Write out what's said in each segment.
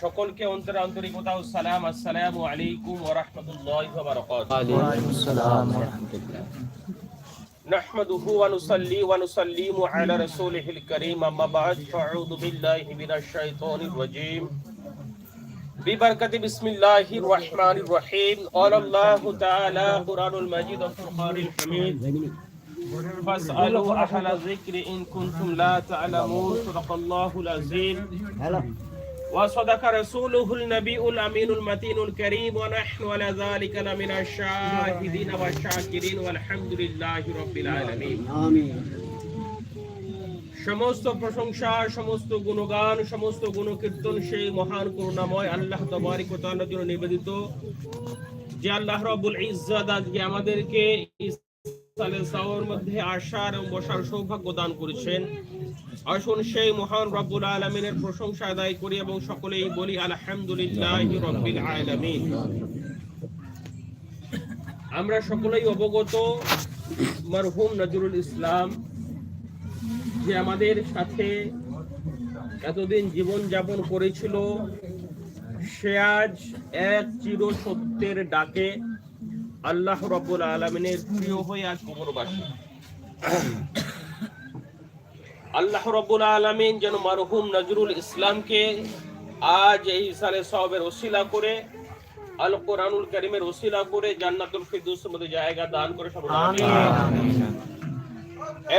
সকলকে অন্তরে আন্তরিকতা ও সালাম আসসালামু আলাইকুম ওয়া রাহমাতুল্লাহি ওয়া বারাকাতুহু نحمده ونصلي ونسلم على رسوله الكريم أما بعد فأعوذ بالله من الشيطان الرجيم ببركة بسم الله الرحمن الرحيم قال الله تعالى قرآن المجيد والفرقان الحميد فاسألوا أهل الذكر إن كنتم لا تعلمون صدق الله العظيم وصدق رسوله النبي الأمين المتين الكريم ونحن على ذلك لمن الشاهدين والشاكرين والحمد لله رب العالمين সমস্ত প্রশংসা সমস্ত গুণগান সমস্ত গুণকীর্তন সেই মহান করুণাময় আল্লাহ তবারিক ও তাআলার জন্য নিবেদিত যে আল্লাহ রাব্বুল ইজ্জাত আজকে আমাদেরকে ইসলামে সাওয়ার মধ্যে আসার এবং বসার সৌভাগ্য দান করেছেন আসুন সেই মহান রব্বুল আলমিনের প্রশংসা আদায় করি এবং সকলেই বলি, আলহামদুলিল্লাহ রব্বিল আলামিন। আমরা সকলেই অবগত, মরহুম নজরুল ইসলাম, যে আমাদের সাথে এতদিন জীবন যাপন করেছিল, সে আজ এক চির সত্যের ডাকে আল্লাহ রব্বুল আলমিনের প্রিয় হয়ে আজ কবরবাসী। আল্লাহ রব্বুল আলমিন যেন মারহুম নজরুল ইসলামকে আজ এই সালে সবের ওসিলা করে আল কোরআনুল করিমের ওসিলা করে জান্নাতুল ফিরদৌসের মধ্যে জায়গা দান করে সব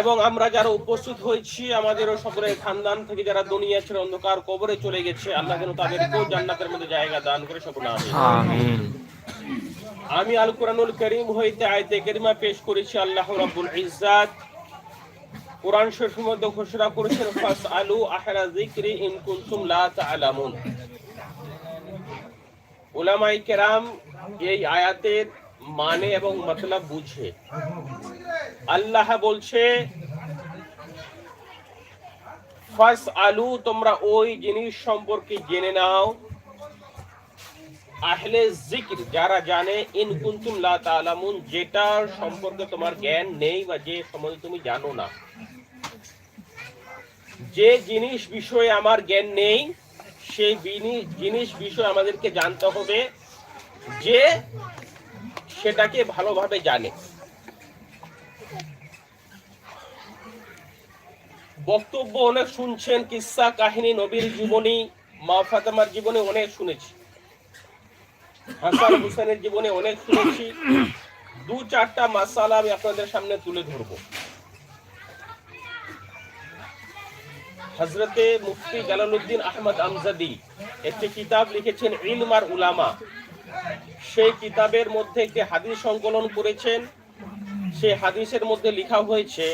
এবং আমরা যারা উপস্থিত হয়েছি আমাদেরও সকলের খানদান থেকে যারা দুনিয়া ছেড়ে অন্ধকার কবরে চলে গেছে আল্লাহ যেন তাদেরকেও জান্নাতের মধ্যে জায়গা দান করে সব আমি আল কোরআনুল করিম হইতে আয়তে করিমা পেশ করেছি আল্লাহ রাব্বুল ইজ্জাত। কোরআন শরীফের মধ্যে ঘোষণা করেছেন ফাস আলু আহরা যিকরি ইন কুনতুম লা তাআলামুন। উলামায়ে কেরাম এই আয়াতের মানে এবং মতলব বুঝে। আল্লাহ বলছে ফাস আলু তোমরা ওই জিনিস সম্পর্কে জেনে নাও। আহলে জিকির যারা জানে, ইন কুনতুম লা তাআলামুন, যেটার সম্পর্কে তোমার জ্ঞান নেই বা যে সম্বন্ধে তুমি জানো না। যে জিনিস বিষয়ে আমার জ্ঞান নেই, সেই জিনিস বিষয়ে আমাদেরকে জানতে হবে যে সেটাকে ভালোভাবে জানে। বক্তব্য অনেক শুনছেন কিসসা কাহিনী, নবীর জীবনী, মা ফাতেমার জীবনে অনেক শুনেছি। হাসান হুসেনের জীবনে অনেক শুনেছি। দু চারটা মাসালা আমি আপনাদের সামনে তুলে ধরবো। হজরতে মুফতি জালালউদ্দিন আহমদ আমজাদি একটি কিতাব লিখেছেন ইলম আর উলামা। সেই কিতাবের মধ্যে একটি হাদিস সংকলন করেছেন। সেই হাদিসের মধ্যে লেখা হয়েছে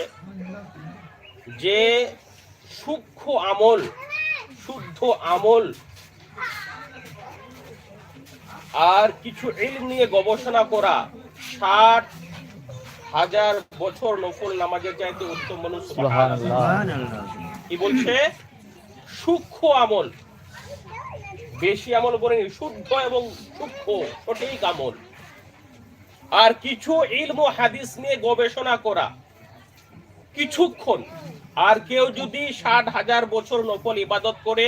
যে, সূক্ষ্ম আমল, শুদ্ধ আমল আর কিছু ইলম নিয়ে গবেষণা করা ষাট হাজার বছর নফল নামাজের চাইতে উত্তম মানুষ কি বলছে? সূক্ষ্ম আমল। বেশি আমল বলেনি শুদ্ধ এবং সূক্ষ্ম সঠিক আমল। আর কিছু ইলম ও হাদিস নিয়ে গবেষণা করা। কিছুক্ষণ। আর কেউ যদি ষাট হাজার বছর নকল ইবাদত করে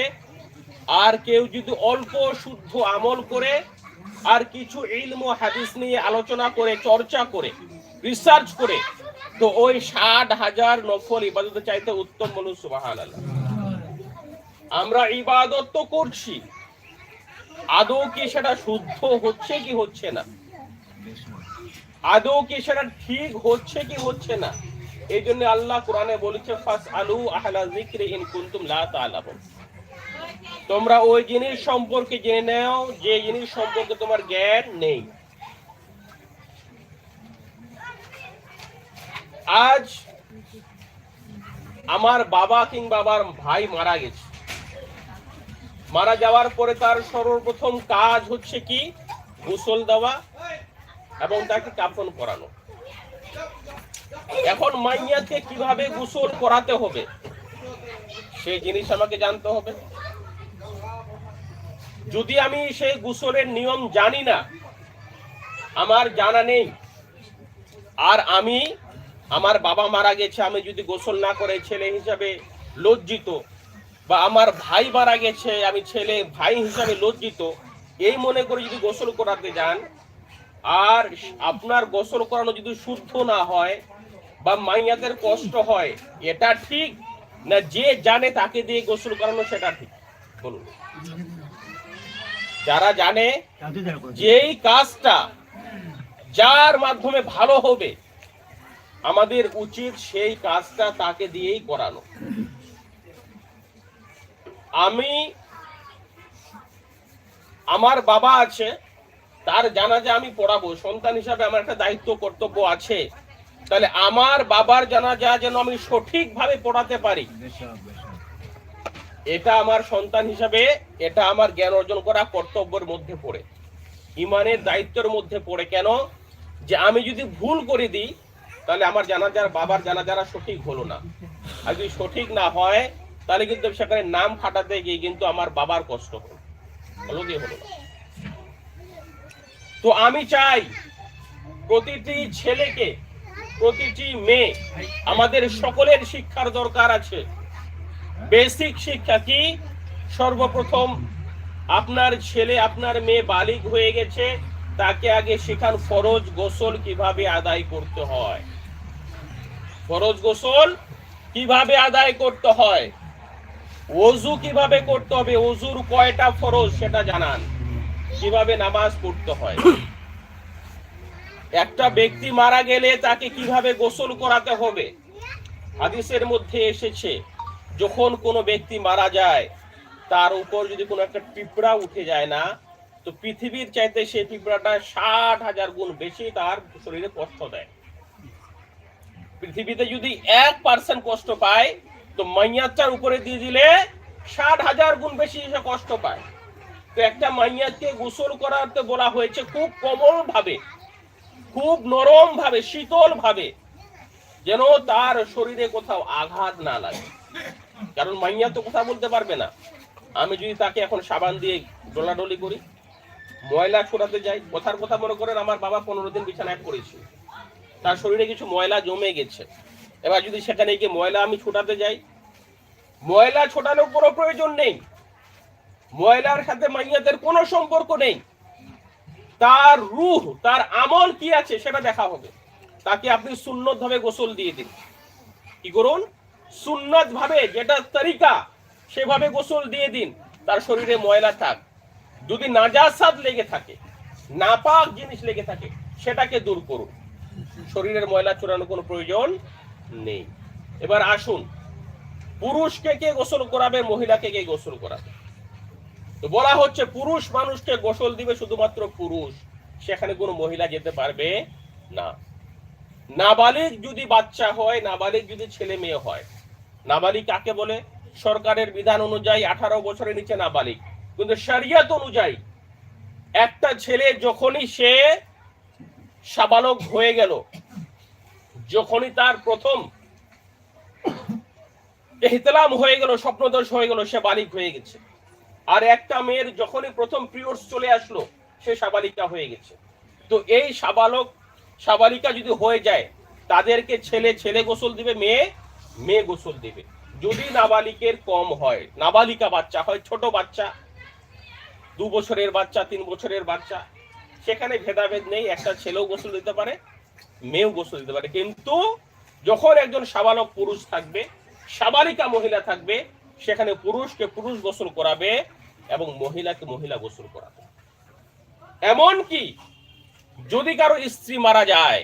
আর কেউ যদি অল্প শুদ্ধ আমল করে আর কিছু ইলম ও হাদিস নিয়ে আলোচনা করে, চর্চা করে রিসার্চ করে, তো ওই ষাট হাজার নফল ইবাদত চাইতে উত্তম মানুষ সুবাহান আমরা ইবাদত তো করছি। আদৌ কি সেটা শুদ্ধ হচ্ছে কি হচ্ছে না? আদৌ কি সেটা ঠিক হচ্ছে কি হচ্ছে না? এই জন্য আল্লাহ কোরআনে বলেছে ফাস আলু আহলা জিক্রে ইন কুনতুম লা তাআলামুন। তোমরা ওই জিনিস সম্পর্কে জেনে নাও, যে জিনিস সম্পর্কে তোমার জ্ঞান নেই। আজ আমার বাবা কিংবা আমার ভাই মারা গেছে। মারা যাওয়ার পরে তার সর্বপ্রথম কাজ হচ্ছে কি? গোসল দেওয়া এবং তাকে কাফন করানো এখন মাইয়াকে কীভাবে গোসল করাতে হবে? সেই জিনিস আমাকে জানতে হবে। যদি আমি সেই গোসলের নিয়ম জানি না, আমার জানা নেই। আর আমি, আমার বাবা মারা গেছে, আমি যদি গোসল না করে ছেলে হিসাবে লজ্জিত, বা আমার ভাই মারা গেছে, আমি ছেলে ভাই হিসাবে লজ্জিত, এই মনে করে যদি গোসল করাতে যান, আর আপনার গোসল করানো যদি শুদ্ধ না হয়, বা মাইয়াদের কষ্ট হয়, এটা ঠিক? না যে জানে তাকে দিয়ে গোসল করানো, সেটা ঠিক? বলুন। যারা জানে যেই কাজটা যার মাধ্যমে ভালো হবে, আমাদের উচিত সেই কাজটা তাকে দিয়েই করানো। আমি আমার বাবা আছে, তার জানা জানাজা আমি পড়াবো, সন্তান হিসাবে আমার একটা দায়িত্ব, কর্তব্য আছে। তাহলে আমার বাবার জানাজা যেন আমি সঠিকভাবে পড়াতে পারি। এটা আমার সন্তান হিসাবে, এটা আমার জ্ঞান অর্জন করা কর্তব্যের মধ্যে পড়ে। ইমানের দায়িত্বের মধ্যে পড়ে কেন? যে আমি যদি ভুল করে দিই, তাহলে আমার জানাজার বাবার জানা যারা সঠিক হলো না। আর যদি সঠিক না হয়, তাহলে কিন্তু সেখানে নাম ফাটাতে গিয়ে কিন্তু আমার বাবার কষ্ট হলো। হলো কি হলো না। তো আমি চাই প্রতিটি ছেলেকে, প্রতিটি মেয়ে, আমাদের সকলের শিক্ষার দরকার আছে। বেসিক শিক্ষা কি? সর্বপ্রথম আপনার ছেলে, আপনার মেয়ে বালিক হয়ে গেছে, তাকে আগে শেখান ফরজ গোসল কীভাবে আদায় করতে হয়। ফরজ গোসল কীভাবে আদায় করতে হয়? ওযু কীভাবে করতে হবে? ওযুর কয়টা ফরজ সেটা জানান। কীভাবে নামাজ পড়তে হয়? একটা ব্যক্তি মারা গেলে তাকে কীভাবে গোসল করাতে হবে? হাদিসের মধ্যে এসেছে যখন কোনো ব্যক্তি মারা যায়, তার উপর যদি কোনো একটা পিঁপড়া উঠে যায় না, তো পৃথিবীর চাইতে সেই পিঁপড়াটা ষাট হাজার গুণ বেশি তার শরীরে কষ্ট দেয়। পৃথিবীতে যদি এক পার্সেন্ট কষ্ট পায়, তো মাইয়াচ্চার উপরে দিয়ে দিলে ষাট হাজার গুণ বেশি সে কষ্ট পায়। তো একটা মাইয়াতকে গোসল করাতে বলা হয়েছে খুব কোমল ভাবে খুব নরম ভাবে শীতল ভাবে যেন তার শরীরে কোথাও আঘাত না লাগে। কারণ মাইয়া তো কথা বলতে পারবে না। আমি যদি তাকে এখন সাবান দিয়ে ডোলাডলি করি, ময়লা ছড়াতে যাই, কথার কথা মনে করেন আমার বাবা পনেরো দিন বিছানায় পড়েছে। তার শরীরে কিছু ময়লা জমে গেছে। এবার যদি সেখানে গিয়ে ময়লা আমি ছোটাতে যাই, ময়লা ছোটানোর কোনো প্রয়োজন নেই। ময়লার সাথে মাইয়াদের কোনো সম্পর্ক নেই। তার রুহ, তার আমল কি আছে সেটা দেখা হবে। তাকে আপনি সুন্নত ভাবে গোসল দিয়ে দিন। কি করুন? সুন্নত ভাবে যেটা তরিকা, সেভাবে গোসল দিয়ে দিন। তার শরীরে ময়লা থাক। যদি নাজাসাত লেগে থাকে, নাপাক জিনিস লেগে থাকে, সেটাকে দূর করুন। শরীরের ময়লা চুরানোর কোনো প্রয়োজন নেই। এবার আসুন, পুরুষকে কে গোসল করাবে, মহিলাকে কে গোসল করাবে? তো বলা হচ্ছে পুরুষ মানুষকে গোসল দিবে শুধুমাত্র পুরুষ। সেখানে কোনো মহিলা যেতে পারবে না। নাবালিক যদি বাচ্চা হয়, নাবালিক যদি ছেলে মেয়ে হয় নাবালিক কাকে বলে? সরকারের বিধান অনুযায়ী আঠারো বছরের নিচে নাবালিক। কিন্তু শরিয়ত অনুযায়ী একটা ছেলে যখনই সে সাবালক হয়ে গেল, যখনই তার প্রথম এহতলাম হয়ে গেল, স্বপ্নদোষ হয়ে গেল, সে বালিক হয়ে গেছে। আর একটা মেয়ের যখনই প্রথম পিরিয়ডস চলে আসলো, সে সাবালিকা হয়ে গেছে। তো এই সাবালক, সাবালিকা যদি হয়ে যায়, তাদেরকে ছেলে ছেলে গোসল দিবে মেয়ে মেয়ে গোসল দেবে। যদি নাবালিকের কম হয়, নাবালিকা বাচ্চা হয়, ছোট বাচ্চা, দু বছরের বাচ্চা, তিন বছরের বাচ্চা, সেখানে ভেদাভেদ নেই, একটা ছেলেও গোসল দিতে পারে, মেয়েও গোসল দিতে পারে। কিন্তু যখন একজন সাবালক পুরুষ থাকবে, সাবালিকা মহিলা থাকবে, সেখানে পুরুষকে পুরুষ গোসল করাবে এবং মহিলাকে মহিলা গোসল করাবে। এমন কি যদি কারও স্ত্রী মারা যায়,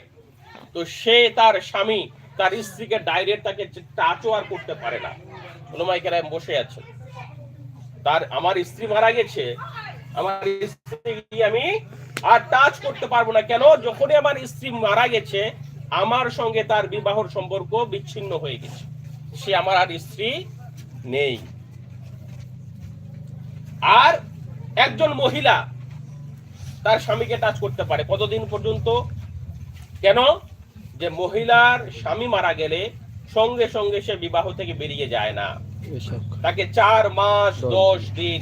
তো সে তার স্বামী তার স্ত্রীকে ডাইরেক্ট তাকে টাচও আর করতে পারে না। বসে আছে তার, আমার স্ত্রী মারা গেছে। আমার স্ত্রী আমি আর টাচ করতে পারব না। কেন? যখনই আমার স্ত্রী মারা গেছে, আমার সঙ্গে তার বিবাহর সম্পর্ক বিচ্ছিন্ন হয়ে গেছে। সে আমার আর স্ত্রী নেই। আর একজন মহিলা তার স্বামীকে টাচ করতে পারে। কতদিন পর্যন্ত? কেন? যে মহিলার স্বামী মারা গেলে সঙ্গে সঙ্গে সে বিবাহ থেকে বেরিয়ে যায় না। তাকে চার মাস দশ দিন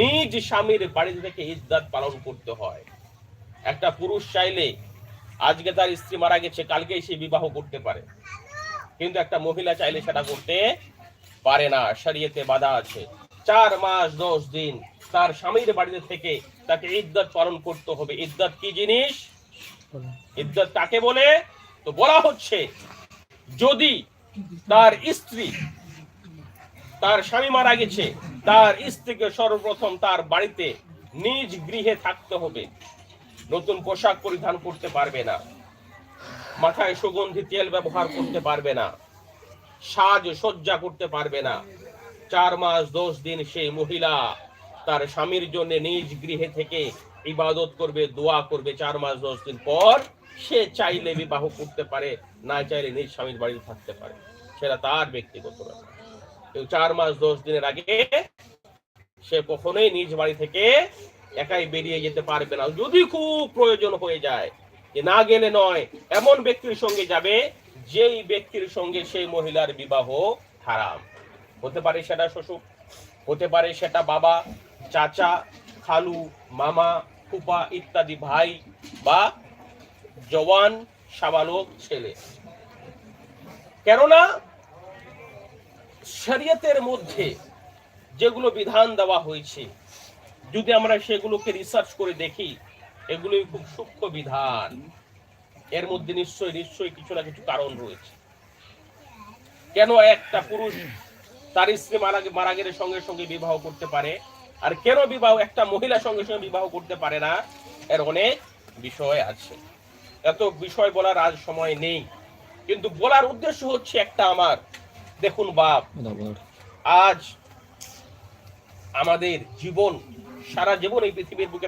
নিজ স্বামীর বাড়ি থেকে ইজ্জত পালন করতে হয়। একটা পুরুষ চাইলে আজকে তার স্ত্রী মারা গেছে কালকেই সে বিবাহ করতে পারে। কিন্তু একটা মহিলা চাইলে সেটা করতে পারে না। শরীয়তে বাধা আছে। চার মাস দশ দিন তার স্বামীর বাড়িতে থেকে তাকে ইদ্যত পালন করতে হবে। ইদ্যত কি জিনিস? ইদ্যত কাকে বলে? তো বলা হচ্ছে, যদি তার স্ত্রী তার স্বামী মারা গেছে, তার স্ত্রীকে সর্বপ্রথম তার বাড়িতে নিজ গৃহে থাকতে হবে। নতুন পোশাক পরিধান করতে পারবে না। মাথায় সুগন্ধি তেল ব্যবহার করতে পারবে না। সাজ সজ্জা করতে পারবে না। চার মাস দশ দিন সেই মহিলা তার স্বামীর জন্য নিজ গৃহে থেকে ইবাদত করবে, দোয়া করবে। চার মাস দশ দিন পর সে চাইলে বিবাহ করতে পারে, না চাইলে নিজ স্বামীর বাড়িতে থাকতে পারে। সেটা তার ব্যক্তিগত ব্যাপার। কেউ চার মাস, দশ দিনের আগে সে কখনোই নিজ বাড়ি থেকে একাই বেরিয়ে যেতে পারবে না। যদি খুব প্রয়োজন হয়ে যায় যে না গেলে নয়, এমন ব্যক্তির সঙ্গে যাবে যেই ব্যক্তির সঙ্গে সেই মহিলার বিবাহ হারাম। হতে পারে সেটা শ্বশুর, হতে পারে সেটা বাবা, চাচা, খালু, মামা ফুপা ইত্যাদি ভাই বা জওয়ান সাবালক ছেলে। কেননা শরীয়তের মধ্যে যেগুলো বিধান দেওয়া হয়েছে, যদি আমরা সেগুলোকে রিসার্চ করে দেখি এগুলো খুব সূক্ষ্ম বিধান। এর মধ্যে নিশ্চয়ই নিশ্চয়ই কিছু না কিছু কারণ রয়েছে। কেন একটা পুরুষ তার স্ত্রী মারা মারা গেলে সঙ্গে সঙ্গে বিবাহ করতে পারে? আর কেন বিবাহ, একটা মহিলা সঙ্গে সঙ্গে বিবাহ করতে পারে না? এর অনেক বিষয় আছে। এত বিষয় বলার আজ সময় নেই। কিন্তু বলার উদ্দেশ্য হচ্ছে একটা আমার। দেখুন বাপ আজ আমাদের জীবন সারা জীবন এই পৃথিবীর বুকে